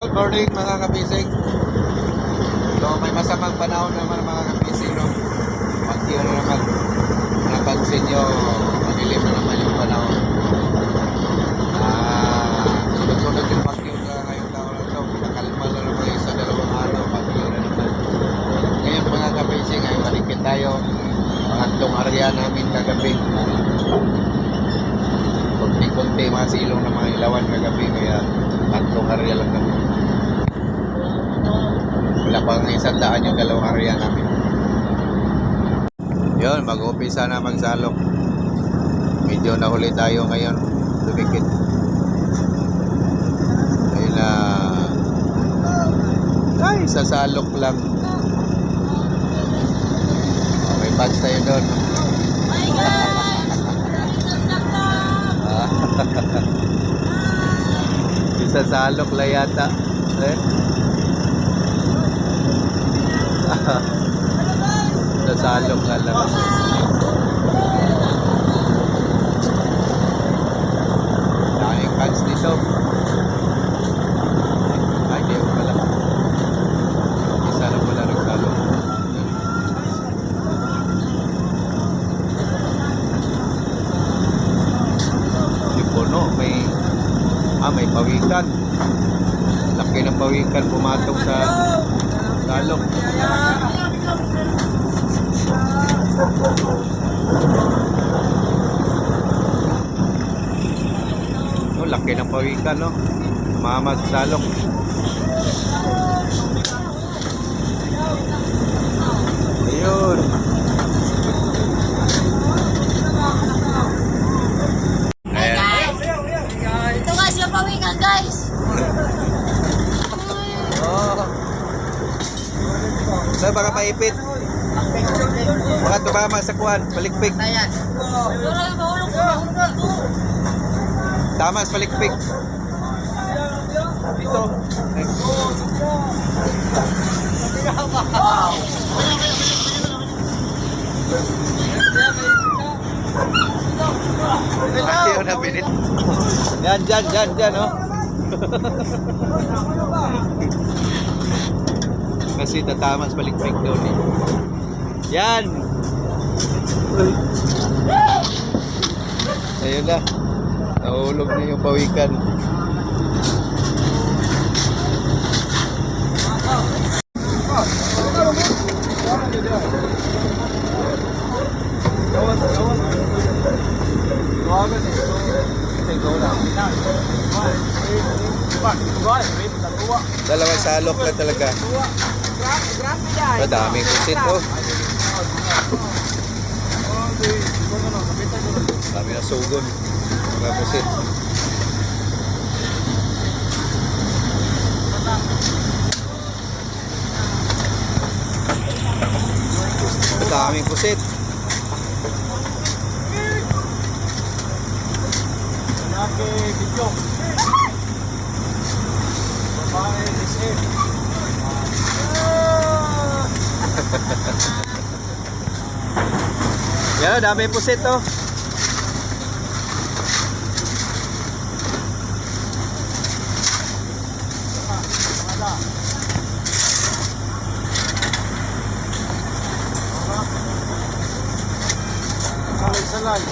Good morning mga kapising. So may masamang panahon naman mga kapising no. Pagkiyo na naman. Napansin nyo, madilim na naman yung panahon. Ah, sunod-sunod yung pagkiyo na ngayong taon na ito. Nakalma na naman yung sa dalawang araw. Pagkiyo na naman. Ngayon mga kapising, ay malikit tayo. Pangatlong area namin kagabi. Kunti-kunti mga silong ng mga ilawan kagabi. Kaya tatlong area lang kami. Wala pang isang daan yung dalawang area namin. Yun, mag-umpisa na magsalok. Medyo nahuli tayo ngayon. Dumikit. Ayun na. Ay, sasalok lang. Oh, may patch tayo doon. Ah. Isa salok la yata. Eh? Sa salok nga lang. Daming fans dito. Ay, di ako pala. Isa lang pala nagsalok. May ah, may pawikan. Laki ng pawikan pumatong sa salok. Oh, laki ng pawikan, no? Mama sa salok. Ayun. Hey Ayan. guys! Ito guys, yung pawikan guys! Oh. Saan baka paipit? Baka tumama sa kuwan, palikpik. Yung mahulog ko. Tama palikpik. Ito. Ay. Ayaw na pinit. Yan, dyan, dyan, dyan, oh. Kasi tatama sa palikpik doon eh. Yan! Ayun na. Nahulog na yung pawikan. Dalawang salok na talaga. Madaming kusit oh. Dami na sugon. Mga kusit. Madaming kusit. Yan, dami pusit oh. Salay-salay.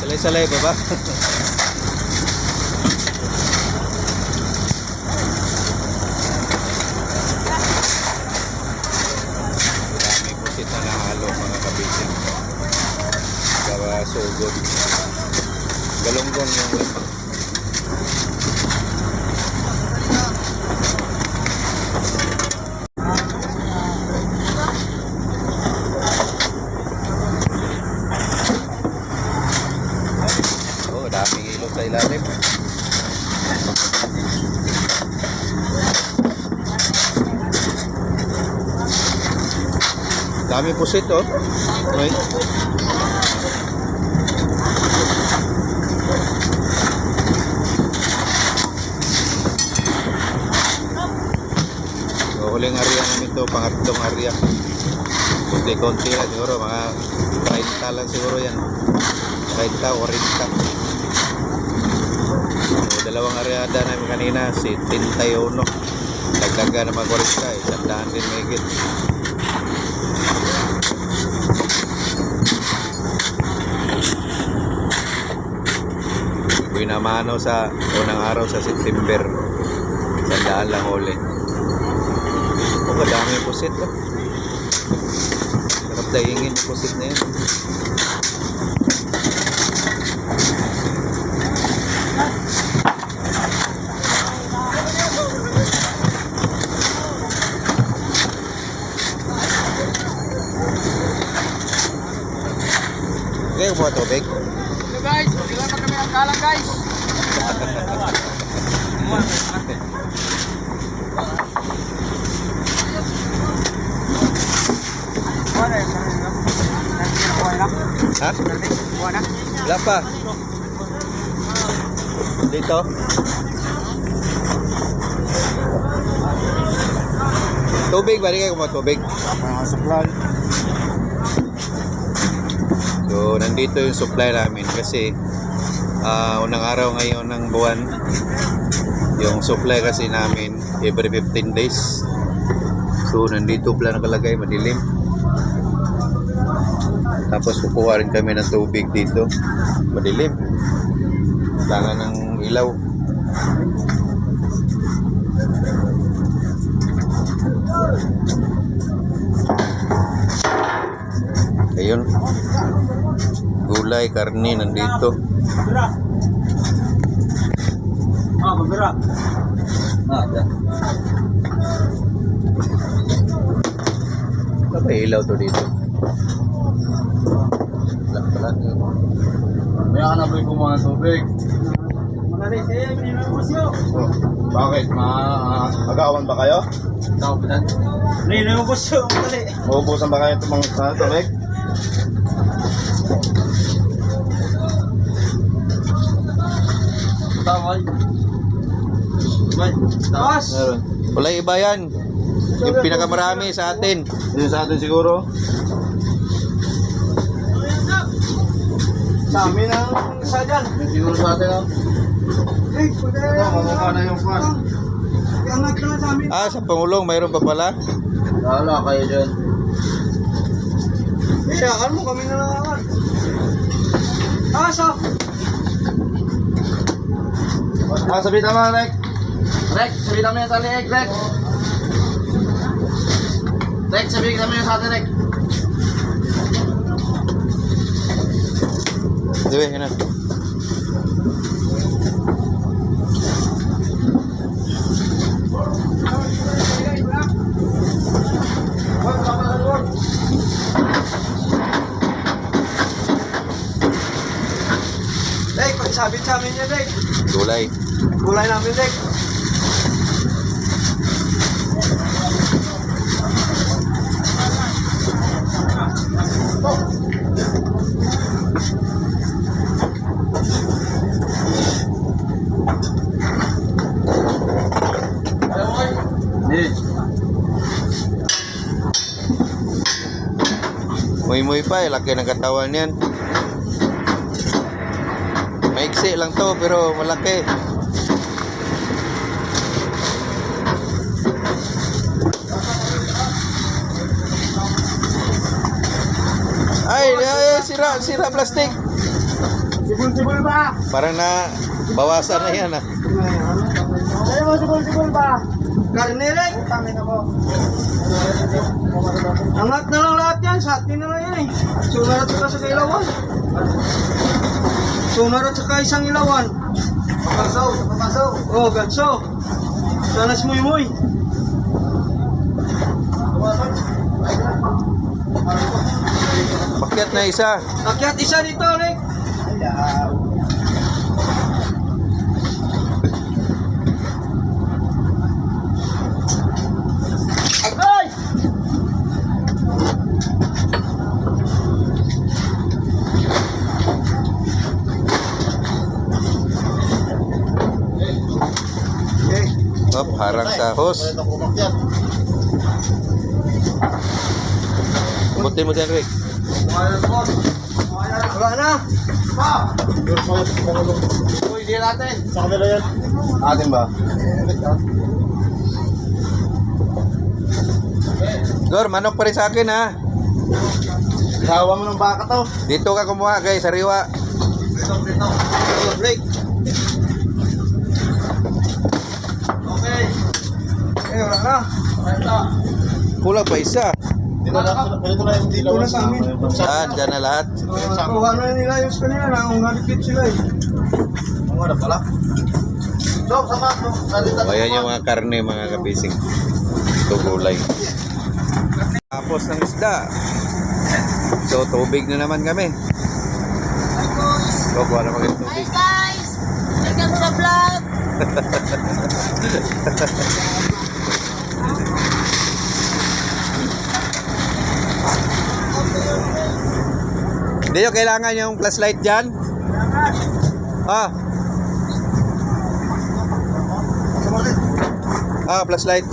Salay-salay ba ba? Dami pusit na nahalo mga kabisin. Para sugod. Galunggong yung lamang. Oh, daming ilog sa ilalim. Dami pusit oh. Right. So, huling area namin to, pangatlong area. Kunti-kunti lang siguro, mga 30 lang siguro yan. 30 o 40. dalawang areada namin kanina, si 71. Dagdagan naman 40, isang daan din may higit. Pinamano sa unang araw sa September. Isang daan lang huli. Oh, madami pusit to. Sarap dahingin yung pusit na yan. Okay, kumuha tubig. Hello guys, magkailan pa kami ng kalang guys. Ha? Wala pa. Dito. Tubig, balik kayo kumuha tubig. Mga supply. So, nandito yung supply namin kasi ah, unang araw ngayon ng buwan yung supply kasi namin every 15 days. So, nandito pala nakalagay, madilim. Tapos kukuha rin kami ng tubig dito. Madilim. Kailangan ng ilaw. Ayun. Gulay, karne nandito. Ah, babira. Ah. Ano ba ilaw to dito? Wala pala. May hanapin ko mga tubig. Magaling sa'yo, minimum mo siyo. Oh, bakit? Maagawan ba kayo? Minimum mo siyo, magaling. Maubusan ba kayo itong mga tubig? May, taas. Meron. Wala iba yan. Yung pinakamarami sa atin. Yun sa atin siguro. Sa amin ang isa dyan. Siguro sa atin. Oh. Eh, pwede. Na yung fan. Na. Ah, sa Pangulong, mayroon pa pala. Lala kayo dyan. Eh, akan mo kami na lang. Ah, sa. Ah, sabi tama, Rek. Rek, sabi tama yan sa atin, Rek. Rek. Rek, sabi tama yan sa atin, Rek. Diba, na. Dek, pagsabit sa amin niya, Dek. Gulay. Kulay namin, Dek. Muy-muy pa, eh. laki ng katawan yan. Maiksi lang to, pero malaki. Ay, ay, sira, sira plastic. Sibol-sibol ba? Parang na bawasan na yan ah. Ay, mo, sibol-sibol ba? Karne, ako. Angat na lang lahat yan. Sa atin na lang yan eh. Sunar at saka sa ilawan. Sunar at saka isang ilawan. Papasaw, papasaw. Oh, ganso. Sana si Muy Muy. Pakyat na isa. Akyat isa dito, Nick. Kumakyat. Umutin mo din, Rick. Wala na. Pangulong. bili natin. Sa kanila yan. Atin ba? Gor, manok pa rin sa akin ha. Isawa mo ng baka to. Dito ka kumuha guys, sariwa. Dito, dito. Break. Wala na. Ito. Kulang pa isa. Dito na, ganito na yung dilaw. Dito na sa amin. Saan? Dyan na lahat. Kuha na nila yung kanina na kung halipit sila eh. Ang wala pala. Dok, sama O, ayan yung mga karne, mga kabising. Ito gulay. Tapos ng isda. So, tubig na naman kami. So, kuha na mag Hi tubig. guys! Welcome sa vlog! Nyo kailangan yung flashlight dyan? Ah. Ah, flashlight.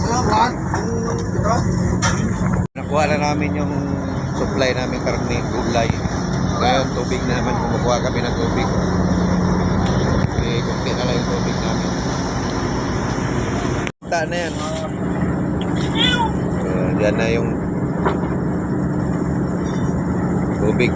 Nakuha na namin yung supply namin karne, gulay. Ngayon, tubig na naman. Kumukuha kami ng tubig. Eh, kunti na lang yung tubig namin. Ta na yan. Uh, diyan na yung tubig.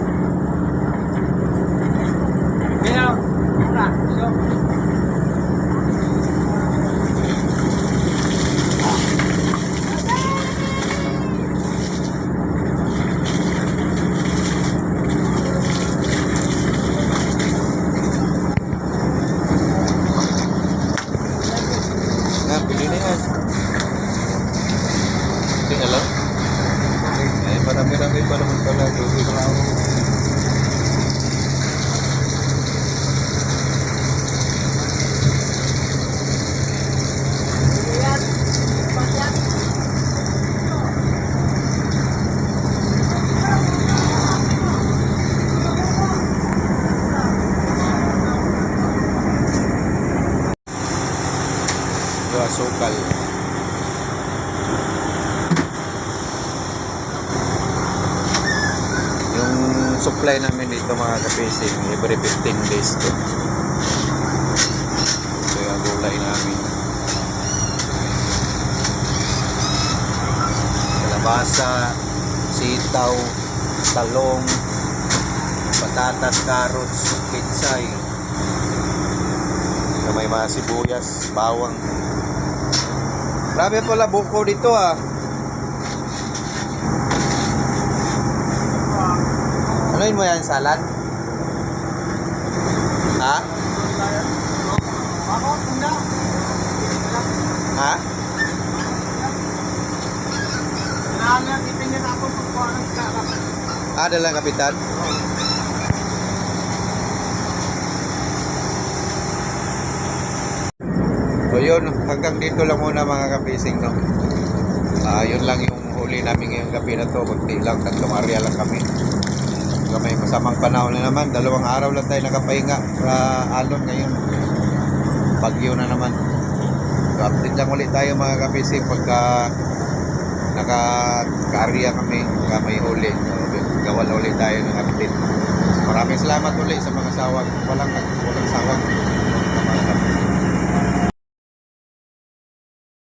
Nga, pili na yan. Hindi alam. Eh, marami-rami pa naman pala. Tubig na ako. Ito, asukal. Yung supply namin dito mga kapising, every 15 days to. Ito yung gulay namin. Kalabasa, sitaw, talong, patatas, carrots, pitsay. May mga sibuyas, bawang. Grabe pala buko dito ah. Yun mo yan, salad? Ha? Ha? Ah, dalang kapitan? So yun, hanggang dito lang muna mga kapising no. Ah, yun lang yung huli namin ngayong gabi na to. Kunti lang, tatlong area lang kami. Hanggang may masamang panahon na naman. Dalawang araw lang tayo nakapahinga sa alon ngayon. Bagyo na naman. So update lang ulit tayo mga kapising pagka naka-area kami, pagka may huli. So, gawa na ulit tayo ng update. Maraming salamat ulit sa mga sawag. Walang, walang sawag.